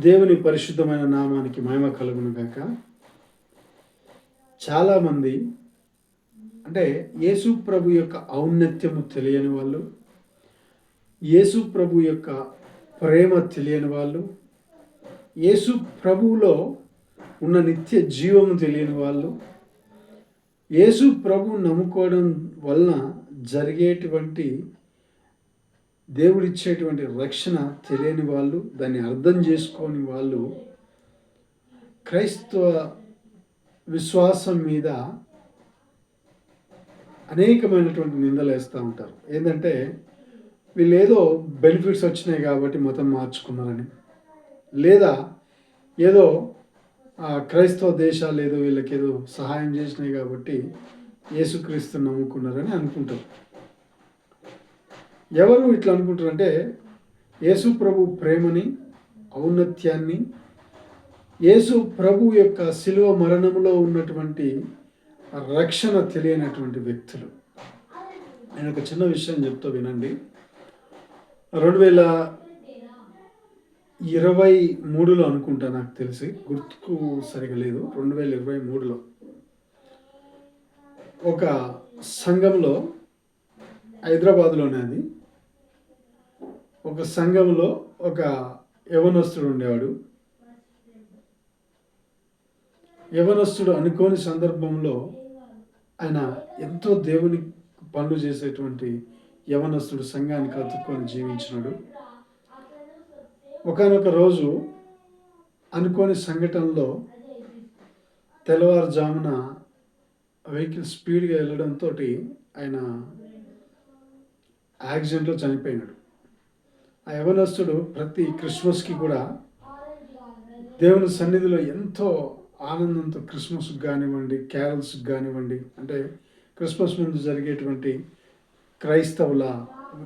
దేవుని పరిశుద్ధమైన నామానికి మహిమ కలుగును గాక. చాలామంది అంటే యేసు ప్రభు యొక్క ఔన్నత్యము తెలియని వాళ్ళు యేసు ప్రభు యొక్క ప్రేమ తెలియని వాళ్ళు యేసు ప్రభువులో ఉన్న నిత్య జీవము తెలియని వాళ్ళు యేసు ప్రభు నమ్ముకోవడం వలన జరిగేటువంటి దేవుడిచ్చేటువంటి రక్షణ తెలియని వాళ్ళు దాన్ని అర్థం చేసుకోని వాళ్ళు క్రైస్తవ విశ్వాసం మీద అనేకమైనటువంటి నిందలు వేస్తూ ఉంటారు. ఏంటంటే వీళ్ళు ఏదో బెనిఫిట్స్ వచ్చినాయి కాబట్టి మతం మార్చుకున్నారని. లేదా ఏదో క్రైస్తవ దేశాలు ఏదో వీళ్ళకి ఏదో సహాయం చేసినాయి కాబట్టి యేసుక్రీస్తు నమ్ముకున్నారని అనుకుంటారు. ఎవరు ఇట్లా అనుకుంటారంటే యేసు ప్రభు ప్రేమని ఔన్నత్యాన్ని యేసు ప్రభు యొక్క శిలువ మరణంలో ఉన్నటువంటి రక్షణ తెలియనటువంటి వ్యక్తులు. నేను ఒక చిన్న విషయం చెప్తా వినండి. రెండు వేల ఇరవై మూడులో అనుకుంటా నాకు తెలిసి గుర్తుకు సరిగా లేదు రెండు వేల ఇరవై మూడులో. ఒక సంఘంలో హైదరాబాద్లోనే అది. ఒక సంఘంలో ఒక యవనస్తుడు ఉండేవాడు. యవనస్తుడు అనుకోని సందర్భంలో ఆయన ఎంతో దేవుని పనులు చేసేటువంటి యవనస్తుడు సంఘానికి అతుక్కొని జీవించినాడు. ఒకనొక రోజు అనుకోని సంఘటనలో తెల్లవారుజామున వెహికల్ స్పీడ్గా వెళ్ళడంతో ఆయన యాక్సిడెంట్లో చనిపోయినాడు. ఆ యవనస్తుడు ప్రతి క్రిస్మస్కి కూడా దేవుని సన్నిధిలో ఎంతో ఆనందంతో క్రిస్మస్కి కానివ్వండి క్యారల్స్కి కానివ్వండి అంటే క్రిస్మస్ ముందు జరిగేటువంటి క్రైస్తవుల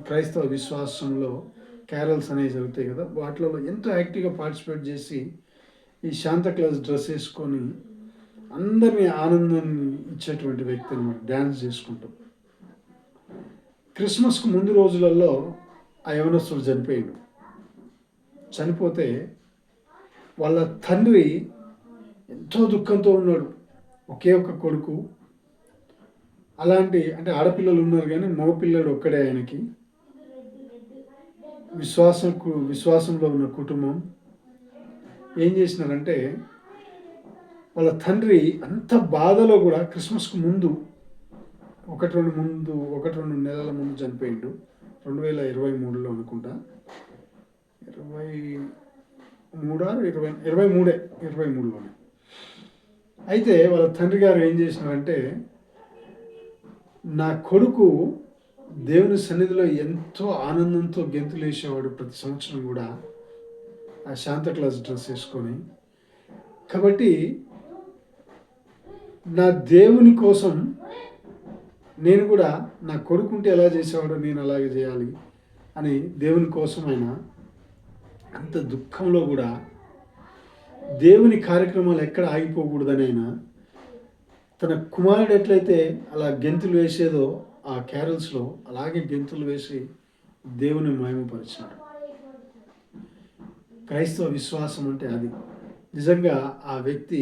క్రైస్తవ విశ్వాసంలో క్యారల్స్ అనేవి జరుగుతాయి కదా. వాటిలో ఎంతో యాక్టివ్గా పార్టిసిపేట్ చేసి ఈ శాంత క్లాస్ డ్రెస్ వేసుకొని అందరినీ ఆనందాన్ని ఇచ్చేటువంటి వ్యక్తి అనమాట డ్యాన్స్ చేసుకుంటూ. క్రిస్మస్కు ముందు రోజులలో ఆ యవనస్తుడు చనిపోయాడు. చనిపోతే వాళ్ళ తండ్రి ఎంతో దుఃఖంతో ఉన్నాడు. ఒకే ఒక కొడుకు. అలాంటి అంటే ఆడపిల్లలు ఉన్నారు కానీ మగపిల్లడు ఒక్కడే ఆయనకి. విశ్వాసం విశ్వాసంలో ఉన్న కుటుంబం. ఏం చేసినారంటే వాళ్ళ తండ్రి అంత బాధలో కూడా క్రిస్మస్కు ముందు ఒకటి రెండు ముందు ఒకటి రెండు నెలల ముందు చనిపోయిండు. రెండు వేల ఇరవై మూడులో అనుకుంటా. ఇరవై మూడా? ఇరవై ఇరవై మూడే ఇరవై మూడులోనే. అయితే వాళ్ళ తండ్రి గారు ఏం చేసినారంటే నా కొడుకు దేవుని సన్నిధిలో ఎంతో ఆనందంతో గెంతులు వేసేవాడు ప్రతి సంవత్సరం కూడా. ఆ శాంత క్లాస్ డ్రెస్ వేసుకొని. కాబట్టి నా దేవుని కోసం నేను కూడా నా కొడుకుంటే ఎలా చేసేవాడో నేను అలాగే చేయాలి అని దేవుని కోసమైన అంత దుఃఖంలో కూడా దేవుని కార్యక్రమాలు ఎక్కడ ఆగిపోకూడదని ఆయన తన కుమారుడు ఎట్లయితే అలా గెంతులు వేసేదో ఆ క్యారల్స్లో అలాగే గెంతులు వేసి దేవుని మహిమపరిచినాడు క్రైస్తవ విశ్వాసం అంటే అది. నిజంగా ఆ వ్యక్తి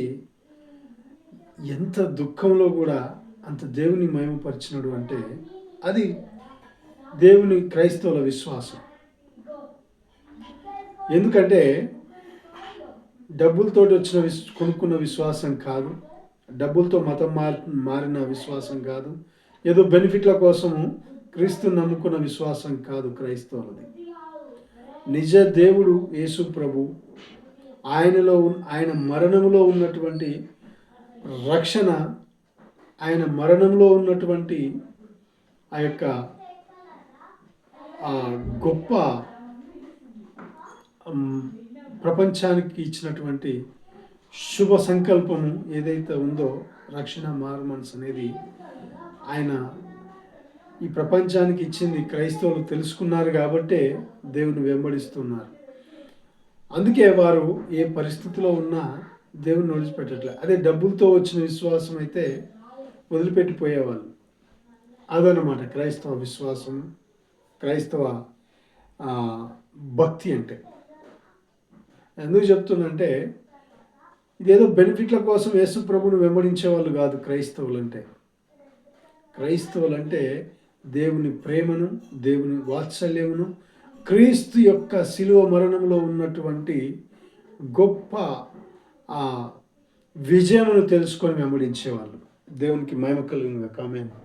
ఎంత దుఃఖంలో కూడా అంత దేవుని మహిమపరిచినాడు అంటే అది దేవుని క్రైస్తవుల విశ్వాసం. ఎందుకంటే డబ్బులతోటి వచ్చిన విశ్ కొనుక్కున్న విశ్వాసం కాదు. డబ్బులతో మతం మార్ మారిన విశ్వాసం కాదు. ఏదో బెనిఫిట్ల కోసము క్రీస్తు నమ్ముకున్న విశ్వాసం కాదు క్రైస్తవులది. నిజ దేవుడు యేసు ప్రభు ఆయనలో ఆయన మరణంలో ఉన్నటువంటి రక్షణ ఆయన మరణంలో ఉన్నటువంటి ఆ యొక్క ఆ గొప్ప ప్రపంచానికి ఇచ్చినటువంటి శుభ సంకల్పము ఏదైతే ఉందో రక్షణ మారుమనసు అనేది ఆయన ఈ ప్రపంచానికి ఇచ్చింది క్రైస్తవులు తెలుసుకున్నారు కాబట్టే దేవుని వెంబడిస్తున్నారు. అందుకే వారు ఏ పరిస్థితిలో ఉన్నా దేవుని నోడిచిపెట్టట్లేదు అదే డబ్బులతో వచ్చిన విశ్వాసం అయితే వదిలిపెట్టిపోయేవాళ్ళు. అదనమాట క్రైస్తవ విశ్వాసం క్రైస్తవ భక్తి అంటే. ఎందుకు చెప్తున్నంటే ఇదేదో బెనిఫిట్ల కోసం యేసు ప్రభును వెంబడించే వాళ్ళు కాదు క్రైస్తవులు అంటే క్రైస్తవులు అంటే దేవుని ప్రేమను దేవుని వాత్సల్యమును క్రీస్తు యొక్క శిలువ మరణంలో ఉన్నటువంటి గొప్ప విజయమును తెలుసుకొని వెంబడించేవాళ్ళు. దేవునికి మహిమ కలిగిన కామెంట్